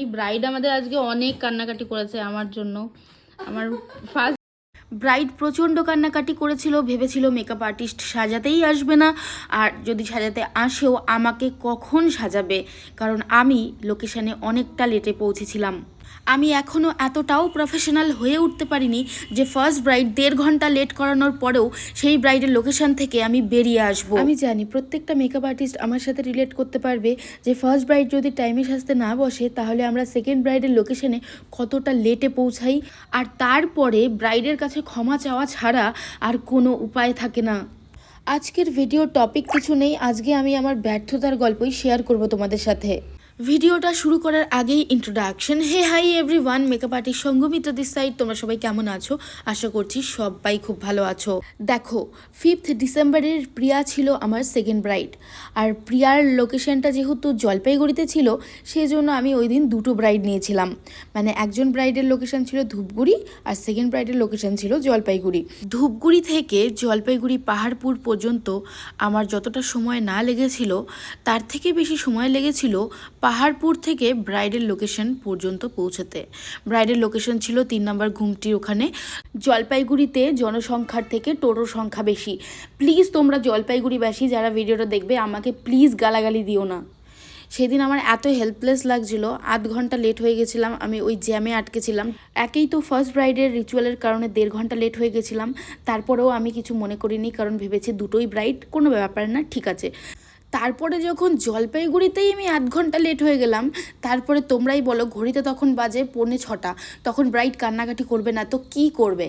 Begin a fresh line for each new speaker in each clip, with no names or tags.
এই ব্রাইড আমাদের আজকে অনেক কান্নাকাটি করেছে আমার জন্য। আমার ফার্স্ট ব্রাইড প্রচণ্ড কান্নাকাটি করেছিল, ভেবেছিল মেকআপ আর্টিস্ট সাজাতেই আসবে না। আর যদি সাজাতে আসেও আমাকে কখন সাজাবে? কারণ আমি লোকেশানে অনেকটা লেটে পৌঁছেছিলাম। আমি এখনও এতটাও প্রফেশনাল হয়ে উঠতে পারিনি যে ফার্স্ট ব্রাইড দেড় ঘণ্টা লেট করানোর পরেও সেই ব্রাইডের লোকেশন থেকে আমি বেরিয়ে আসব। আমি জানি প্রত্যেকটা মেকআপ আর্টিস্ট আমার সাথে রিলেট করতে পারবে যে ফার্স্ট ব্রাইড যদি টাইমে সাজতে না বসে, তাহলে আমরা সেকেন্ড ব্রাইডের লোকেশনে কতটা লেটে পৌঁছাই? আর তারপরে ব্রাইডের কাছে ক্ষমা চাওয়া ছাড়া আর কোনো উপায় থাকে না। আজকের ভিডিও টপিক কিছু নেই। আজকে আমি আমার ব্যর্থতার গল্পই শেয়ার করব তোমাদের সাথে। ভিডিওটা শুরু করার আগেই introduction hey hi everyone makeup artist Sanghamitra this side তোমরা সবাই কেমন আছো? আশা করছি সবাই খুব ভালো আছো। দেখো ফিফথ ডিসেম্বরের প্রিয়া ছিল আমার সেকেন্ড ব্রাইড আর প্রিয়ার লোকেশনটা যেহেতু জলপাইগুড়িতে ছিল সেই জন্য আমি ওই দিন দুটো ব্রাইড নিয়েছিলাম। মানে একজন ব্রাইডের লোকেশন ছিল ধূপগুড়ি, আর সেকেন্ড ব্রাইডের লোকেশন ছিল জলপাইগুড়ি। ধূপগুড়ি থেকে জলপাইগুড়ি পাহাড়পুর পর্যন্ত আমার যতটা সময় না লেগেছিল, তার থেকে বেশি সময় লেগেছিল পাহাড়পুর থেকে ব্রাইডের লোকেশন পর্যন্ত পৌঁছাতে। ব্রাইডের লোকেশন ছিল তিন নম্বর ঘুমটির ওখানে। জলপাইগুড়িতে জনসংখ্যার থেকে টোটোর সংখ্যা বেশি। প্লিজ তোমরা জলপাইগুড়িবাসী যারা ভিডিওটা দেখবে, আমাকে প্লিজ গালাগালি দিও না। সেদিন আমার এত হেল্পলেস লাগছিল, আধ ঘণ্টা লেট হয়ে গেছিলাম, আমি ওই জ্যামে আটকেছিলাম একেই তো ফার্স্ট ব্রাইডের রিচুয়ালের কারণে দেড় ঘণ্টা লেট হয়ে গেছিলাম। তারপরেও আমি কিছু মনে করিনি, কারণ ভেবেছি দুটোই ব্রাইড কোনো ব্যাপার না, ঠিক আছে। তারপরে যখন জলপাইগুড়িতেই আমি আধ ঘণ্টা লেট হয়ে গেলাম, তারপরে তোমরাই বলো ঘড়িতে তখন বাজে পৌনে ছটা, তখন ব্রাইট কান্নাকাটি করবে না, তো কি করবে?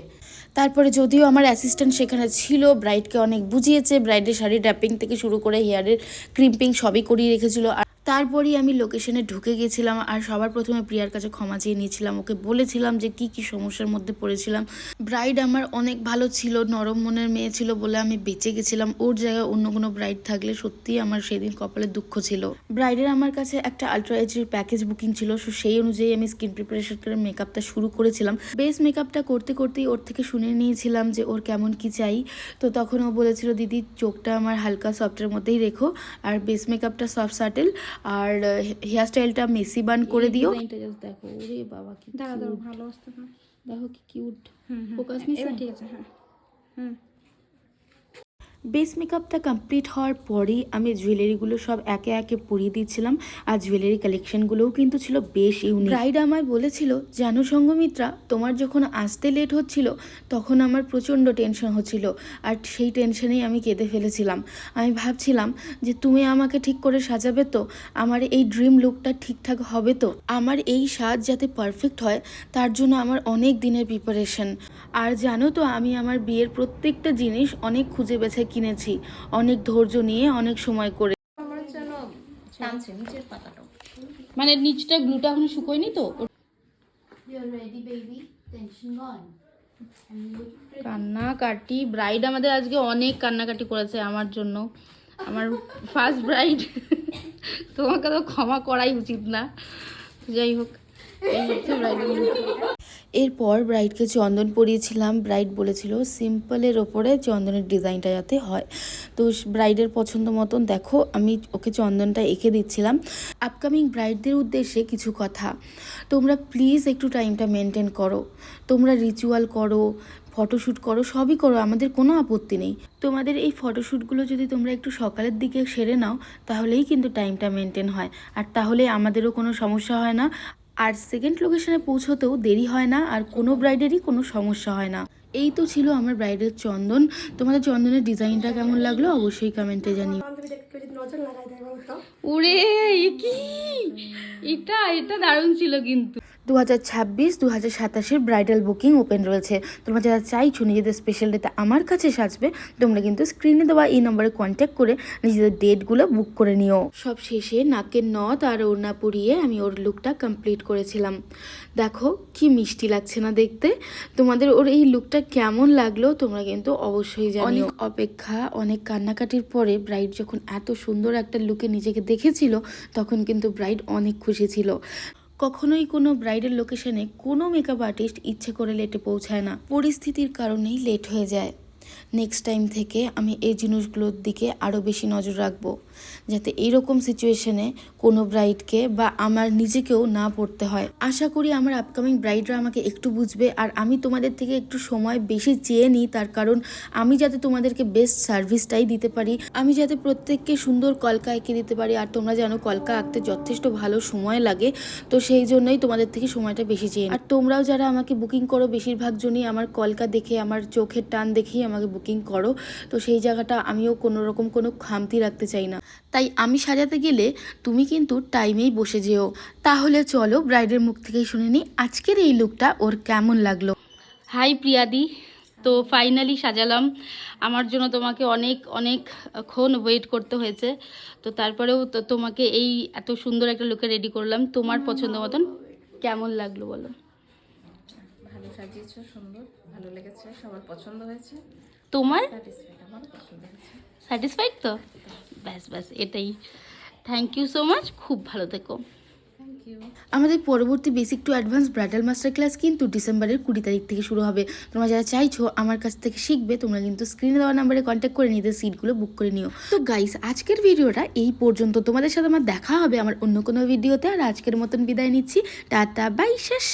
তারপরে যদিও আমার অ্যাসিস্ট্যান্ট সেখানে ছিল ব্রাইডকে অনেক বুঝিয়েছে ব্রাইডের শাড়ি ড্র্যাপিং থেকে শুরু করে হেয়ারের ক্রিম্পিং সবই করিয়ে রেখেছিল, আর তারপরেই আমি লোকেশনে ঢুকে গেছিলাম আর সবার প্রথমে প্রিয়ার কাছে ক্ষমা চেয়ে নিয়েছিলাম। ওকে বলেছিলাম যে কি কি সমস্যার মধ্যে পড়েছিলাম। ব্রাইড আমার অনেক ভালো ছিল, নরম মনের মেয়ে ছিল বলে আমি বেঁচে গেছিলাম। ওর জায়গায় অন্য কোনো ব্রাইড থাকলে সত্যিই আমার সেদিন কপালে দুঃখ ছিল। ব্রাইডের আমার কাছে একটা আলট্রা এইচডির প্যাকেজ বুকিং ছিল, সো সেই অনুযায়ী আমি স্কিন প্রিপারেশন করে মেকআপটা শুরু করেছিলাম। বেস মেকআপটা করতে করতেই ওর থেকে শুনে নিয়েছিলাম যে ওর কেমন কি চাই। তো তখন ও বলেছিল, দিদি, চোখটা আমার হালকা সফটের মধ্যেই রেখো, আর বেস মেকআপটা সফট সাটেল আর হেয়ার স্টাইলটা মেসি বান করে দিও। দেখো ওরে বাবা কি
দাঁড়া দাঁড়া ভালো আসতে না
দেখো কি কিউট ফোকাস
নিছে? ঠিক আছে হ্যাঁ। হুম।
বেস মেকআপটা কমপ্লিট হওয়ার পরেই আমি জুয়েলারিগুলো সব একে একে পরিয়ে দিচ্ছিলাম। আর জুয়েলারি কালেকশনগুলোও কিন্তু ছিল বেশ ইউনিক রাইড আমায় বলেছিল, জানো সঙ্গমিত্রা, তোমার যখন আসতে লেট হচ্ছিল, তখন আমার প্রচণ্ড টেনশন হচ্ছিল। আর সেই টেনশনেই আমি কেঁদে ফেলেছিলাম। আমি ভাবছিলাম যে তুমি আমাকে ঠিক করে সাজাবে তো? আমার এই ড্রিম লুকটা ঠিকঠাক হবে তো? আমার এই সাজ যাতে পারফেক্ট হয়, তার জন্য আমার অনেক দিনের প্রিপারেশন আর জানো তো, আমি আমার বিয়ের প্রত্যেকটা জিনিস অনেক খুঁজে বেছে কিনেছি। অনেক ধৈর্য নিয়ে অনেক সময় করে মানে নিচটা গ্লুটা এখনও শুকোয়নি তো? কান্নাকাটি। ব্রাইড আমাদের আজকে অনেক কান্নাকাটি করেছে আমার জন্য। আমার ফার্স্ট ব্রাইড তোমাকে তো ক্ষমা করাই উচিত না। যাই হোক এই হচ্ছে ব্রাইডের এরপর ব্রাইডকে চন্দন পরিয়েছিলাম। ব্রাইড বলেছিল, সিম্পলের ওপরে চন্দনের ডিজাইনটা যাতে হয়। তো ব্রাইডের পছন্দ মতন দেখো, আমি ওকে চন্দনটা এঁকে দিচ্ছিলাম। আপকামিং ব্রাইডদের উদ্দেশ্যে কিছু কথা। তোমরা প্লিজ একটু টাইমটা মেনটেন করো। তোমরা রিচুয়াল করো, ফটোশ্যুট করো, সবই করো, আমাদের কোনো আপত্তি নেই। তোমাদের এই ফটোশ্যুটগুলো যদি তোমরা একটু সকালের দিকে সেরে নাও, তাহলেই কিন্তু টাইমটা মেনটেন হয়। আর তাহলে আমাদেরও কোনো সমস্যা হয় না। আর সেকেন্ড লোকেশনে পৌঁছতেও দেরি হয় না আর কোনো ব্রাইডেরই কোনো সমস্যা হয় না। এই তো ছিল আমার ব্রাইডের চন্দন। তোমাদের চন্দনের ডিজাইনটা কেমন লাগল অবশ্যই কমেন্টে জানিও। ওরে কি? এটা এটা দারুণ ছিল কিন্তু। দু হাজার ছাব্বিশ দু হাজার সাতাশের ব্রাইডাল বুকিং ওপেন রয়েছে। তোমরা যারা চাইছো নিজেদের স্পেশাল ডেতে আমার কাছে সাজবে, তোমরা কিন্তু স্ক্রিনে দেওয়া এই নম্বরে কন্ট্যাক্ট করে নিজেদের ডেটগুলো বুক করে নিও। সব শেষে নাকের নথ আর ওড়না পরিয়ে আমি ওর লুকটা কমপ্লিট করেছিলাম। দেখো কি মিষ্টি লাগছে না দেখতে। তোমাদের ওর এই লুকটা কেমন লাগল তোমরা কিন্তু অবশ্যই জানিও। অনেক অপেক্ষা, অনেক কান্নাকাটির পরে ব্রাইড যখন এত সুন্দর একটা লুকে নিজেকে দেখেছিল, তখন কিন্তু ব্রাইড অনেক খুশি ছিল। কখনোই কোনো ব্রাইডের লোকেশনে কোনো মেকআপ আর্টিস্ট ইচ্ছে করে লেটে পৌঁছায় না। পরিস্থিতির কারণেই লেট হয়ে যায়। নেক্সট টাইম থেকে আমি এই জিনিসগুলোর দিকে আরও বেশি নজর রাখব। যাতে এইরকম সিচুয়েশনে কোনো ব্রাইডকে বা আমার নিজেকেও না পড়তে হয়। আশা করি আমার আপকামিং ব্রাইডরা আমাকে একটু বুঝবে আর আমি তোমাদের থেকে একটু সময় বেশি চেয়ে নিই, তার কারণ আমি যাতে তোমাদেরকে বেস্ট সার্ভিসটাই দিতে পারি, আমি যাতে প্রত্যেককে সুন্দর কলকা এঁকে দিতে পারি, আর তোমরা জানো কলকা আঁকতে যথেষ্ট ভালো সময় লাগে, তো সেই জন্যই তোমাদের থেকে সময়টা বেশি চেয়ে আর তোমরাও যারা আমাকে বুকিং করো, বেশিরভাগ জনই আমার কলকা দেখে, আমার চোখের টান দেখেই আমাকে বুকিং করো। তো সেই জায়গাটা আমিও কোনো রকম কোনো খামতি রাখতে চাই না। তাই আমি সাজাতে গেলে তুমি কিন্তু টাইমেই বসে যেও। তাহলে চলো ব্রাইডের মুখ থেকেই শুনে নিই আজকের এই লুকটা ওর কেমন লাগল। হাই প্রিয়াদি তো ফাইনালি সাজালাম। আমার জন্য তোমাকে অনেক অনেক ক্ষণ ওয়েট করতে হয়েছে। তো তারপরেও তো তোমাকে এই এত সুন্দর একটা লুকে রেডি করলাম। তোমার পছন্দ মতন কেমন লাগল বলো?
ভালো সাজিয়েছো সুন্দর ভালো লেগেছে সবার পছন্দ হয়েছে।
তোমার?
স্যাটিসফাইড
তো ব্যাস ব্যাস এটাই। থ্যাংক ইউ সো মাচ খুব ভালো থেকো। আমাদের পরবর্তী basic to advance bridal master class কিন্তু ডিসেম্বরের কুড়ি তারিখ থেকে শুরু হবে। তোমরা যারা চাইছো আমার কাছ থেকে শিখবে তোমরা কিন্তু স্ক্রিনে দেওয়া নাম্বারে কন্ট্যাক্ট করে নিতে সিটগুলো বুক করে নিও। তো গাইস আজকের ভিডিওটা এই পর্যন্ত। তোমাদের সাথে আমার দেখা হবে আমার অন্য কোনো ভিডিওতে আর আজকের মতন বিদায় নিচ্ছি। টাটা বাই শেষ।